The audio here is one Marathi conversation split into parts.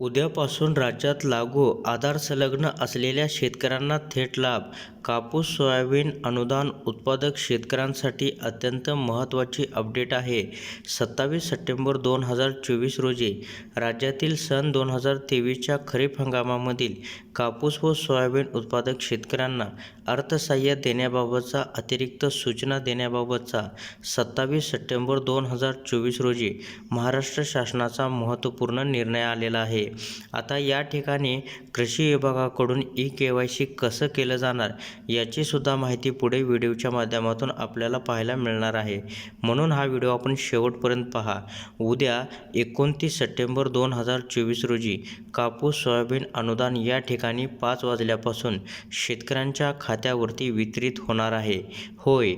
उद्यापासून राज्यात लागू आधार संलग्न असलेल्या शेतकऱ्यांना थेट लाभ कापूस सोयाबीन अनुदान उत्पादक शेतकऱ्यांसाठी अत्यंत महत्त्वाची अपडेट आहे. सत्तावीस सप्टेंबर दोन हजार चोवीस रोजी राज्यातील सन दोन हजार तेवीसच्या खरीप हंगामामधील कापूस व सोयाबीन उत्पादक शेतकऱ्यांना अर्थसहाय्य देण्याबाबतचा अतिरिक्त सूचना देण्याबाबतचा सत्तावीस सप्टेंबर दोन हजार चोवीस रोजी महाराष्ट्र शासनाचा महत्त्वपूर्ण निर्णय आलेला आहे. आता या ठिकाणी कृषी विभागाकडून ई के वाय सी कसं केलं जाणार याचीसुद्धा माहिती पुढे व्हिडिओच्या माध्यमातून आपल्याला पाहायला मिळणार आहे. म्हणून हा व्हिडिओ आपण शेवटपर्यंत पहा. उद्या एकोणतीस सप्टेंबर दोन हजार चोवीस रोजी कापूस सोयाबीन अनुदान या ठिकाणी पाच वाजल्यापासून शेतकऱ्यांच्या खात्यावरती वितरित होणार आहे. होय.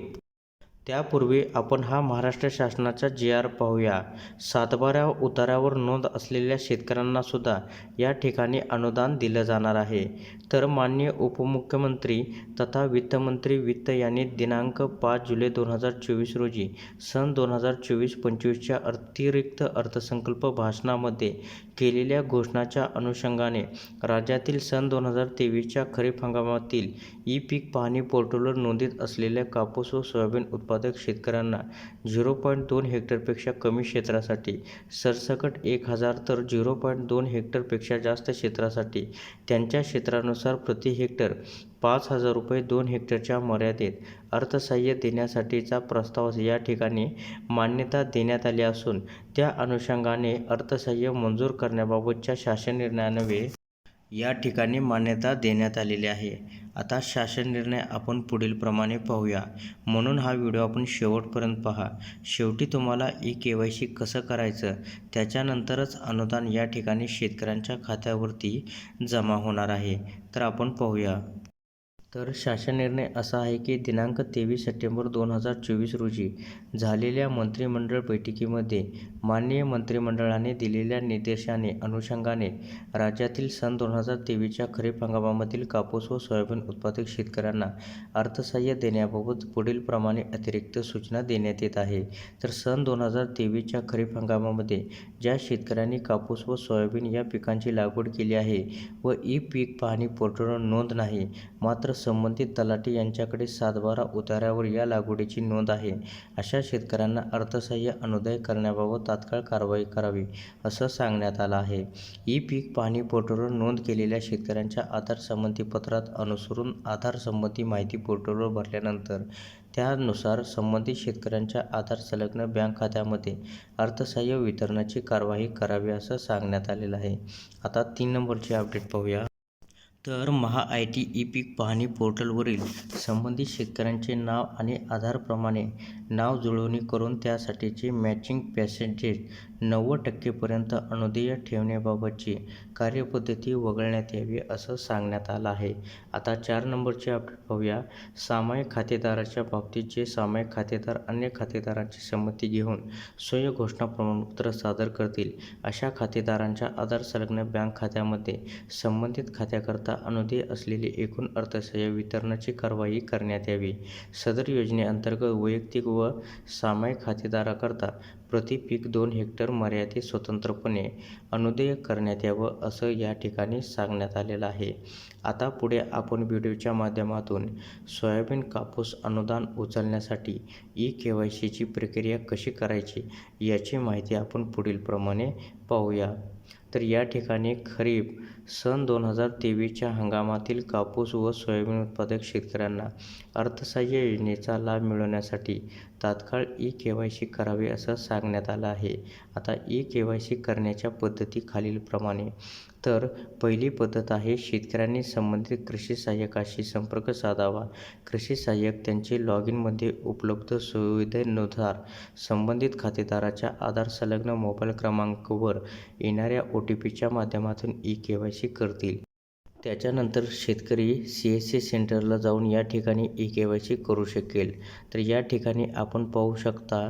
त्यापूर्वी आपण हा महाराष्ट्र शासनाचा जी आर पाहूया. सातबाऱ्या उतारावर नोंद असलेल्या शेतकऱ्यांनासुद्धा या ठिकाणी अनुदान दिलं जाणार आहे. तर माननीय उपमुख्यमंत्री तथा वित्तमंत्री वित्त यांनी दिनांक पाच जुलै दोन हजार चोवीस रोजी सन दोन हजार चोवीस पंचवीसच्या अतिरिक्त अर्थसंकल्प भाषणामध्ये केलेल्या घोषणाच्या अनुषंगाने राज्यातील सन दोन हजार तेवीसच्या खरीप हंगामातील ई पीक पाहणी पोर्टलवर नोंदीत असलेल्या कापूस व सोयाबीन उत्पादक शेतकऱ्यांना झिरो पॉईंट दोन हेक्टरपेक्षा कमी क्षेत्रासाठी सरसकट एक हजार तर झिरो पॉईंट दोन हेक्टरपेक्षा जास्त क्षेत्रासाठी त्यांच्या क्षेत्रानुसार प्रति हेक्टर पाच हजार रुपये दोन हेक्टरच्या मर्यादेत अर्थसहाय्य देण्यासाठीचा प्रस्ताव या ठिकाणी मान्यता देण्यात आली असून त्या अनुषंगाने अर्थसहाय्य मंजूर करण्याबाबतच्या शासन निर्णयान्वये या ठिकाणी मान्यता देण्यात आलेली आहे. आता शासन निर्णय आपण पुढीलप्रमाणे पाहूया. म्हणून हा व्हिडिओ आपण शेवटपर्यंत पहा. शेवटी तुम्हाला ई के वाय सी कसं करायचं? त्याच्यानंतरच अनुदान या ठिकाणी शेतकऱ्यांच्या खात्यावरती जमा होणार आहे. तर आपण पाहूया. तर शासन निर्णय असा आहे की दिनांक तेवीस सप्टेंबर दोन हजार चोवीस रोजी झालेल्या मंत्रिमंडळ बैठकीमध्ये माननीय मंत्रिमंडळाने दिलेल्या निर्देशाने अनुषंगाने राज्यातील सन दोन हजार तेवीसच्या खरीप हंगामामधील कापूस व सोयाबीन उत्पादक शेतकऱ्यांना अर्थसहाय्य देण्याबाबत पुढीलप्रमाणे अतिरिक्त सूचना देण्यात येत आहे. तर सन दोन हजार तेवीसच्या खरीप हंगामामध्ये ज्या शेतकऱ्यांनी कापूस व सोयाबीन या पिकांची लागवड केली आहे व ई पीक पाहणी पोर्टलवर नोंद नाही मात्र संबंधित तलाठी यांच्याकडे सातबारा उतारावर या लागवडीची नोंद आहे. अशा शेतकऱ्यांना अर्थसहाय्य अनुदाय करण्याबाबत तात्काळ कारवाई करावी असं सांगण्यात आलं आहे. ई पीक पाहणी पोर्टलवर नोंद केलेल्या शेतकऱ्यांच्या आधार संमतीपत्रात अनुसरून आधार संबंधी माहिती पोर्टलवर भरल्यानंतर त्यानुसार संबंधित शेतकऱ्यांच्या आधार संलग्न बँक खात्यामध्ये अर्थसहाय्य वितरणाची कारवाई करावी असं सांगण्यात आलेलं आहे. आता तीन नंबरची अपडेट पाहूया. तर महा आय टी ई पीक पाहणी पोर्टलवरील संबंधित शेतकऱ्यांचे नाव आणि आधारप्रमाणे नाव जुळवणी करून त्यासाठीचे मॅचिंग पॅसेंटेज नव्वद टक्केपर्यंत अनुदेय ठेवण्याबाबतची कार्यपद्धती वगळण्यात यावी असं सांगण्यात आलं आहे. आता चार नंबरचे अपडेट पाहूया. सामायिक खातेदाराच्या बाबतीत जे सामायिक खातेदार अन्य खातेदारांची संमती घेऊन स्वयं घोषणा प्रमाणपत्र सादर करतील. अशा खातेदारांच्या आधार संलग्न बँक खात्यामध्ये संबंधित खात्याकरता अनुदेय असलेली एकूण अर्थसहाय्य वितरणाची कारवाई करण्यात यावी. सदर योजनेअंतर्गत वैयक्तिक व सामायिक खातेदाराकरता प्रति पीक दोन हेक्टर मर्यादित स्वतंत्रपणे अनुदेय करण्यात यावं असं या ठिकाणी सांगण्यात आलेलं आहे. आता पुढे आपण व्हिडिओच्या माध्यमातून सोयाबीन कापूस अनुदान उचलण्यासाठी ई के वाय सीची प्रक्रिया कशी करायची याची माहिती आपण पुढील प्रमाणे पाहूया. तर या ठिकाणी खरीप सन दोन हजार तेवीसच्या हंगामातील कापूस व सोयाबीन उत्पादक शेतकऱ्यांना अर्थसहाय्य योजनेचा लाभ मिळवण्यासाठी तात्काळ ई के वाय सी करावे असं सांगण्यात आलं आहे. आता ई के वाय सी करण्याच्या पद्धती खालीलप्रमाणे. तर पहिली पद्धत आहे शेतकऱ्यांनी संबंधित कृषी सहाय्यकाशी संपर्क साधावा. कृषी सहाय्यक त्यांचे लॉग इनमध्ये उपलब्ध सुविधेनुसार संबंधित खातेदाराच्या आधार संलग्न मोबाईल क्रमांकावर येणाऱ्या ओ टी पीच्या माध्यमातून ई के वाय सी करतील. त्याच्यानंतर शेतकरी सी एस सी सेंटरला जाऊन या ठिकाणी ई के वाय सी करू शकेल. तर या ठिकाणी आपण पाहू शकता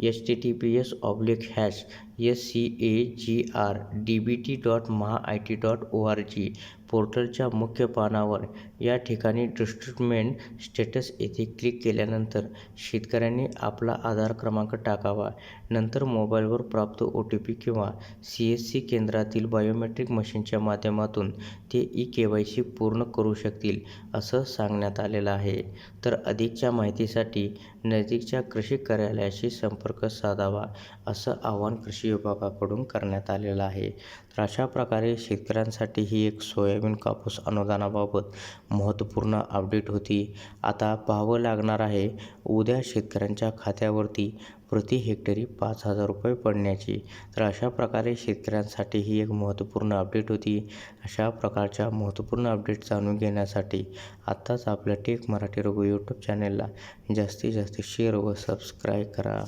H T T P S oblique hash S C A G R D B T dot Maha I T dot O R G. पोर्टलच्या मुख्य पानावर या ठिकाणी डिस्ट्रिब्युटमेंट स्टेटस येथे क्लिक केल्यानंतर शेतकऱ्यांनी आपला आधार क्रमांक टाकावा. नंतर मोबाईलवर प्राप्त ओ टी पी किंवा सी एस सी केंद्रातील बायोमेट्रिक मशीनच्या माध्यमातून ते ई के वाय सी पूर्ण करू शकतील असं सांगण्यात आलेलं आहे. तर अधिकच्या माहितीसाठी नजीकच्या कृषी कार्यालयाशी संपर्क साधावा असं आवाहन कृषी विभागाकडून करण्यात आलेलं आहे. तर अशा प्रकारे शेतकऱ्यांसाठी ही एक सोयाबीन कापूस अनुदानाबाबत महत्त्वपूर्ण अपडेट होती. आता पाहावं लागणार आहे उद्या शेतकऱ्यांच्या खात्यावरती प्रति हेक्टरी पाच हजार रुपये पडण्याची. तर अशा प्रकारे शेतकऱ्यांसाठी ही एक महत्त्वपूर्ण अपडेट होती. अशा प्रकारच्या महत्त्वपूर्ण अपडेट जाणून घेण्यासाठी आत्ताच आपल्या टेक मराठी रघु यूट्यूब चॅनेलला जास्तीत जास्त शेअर व सबस्क्राईब करा.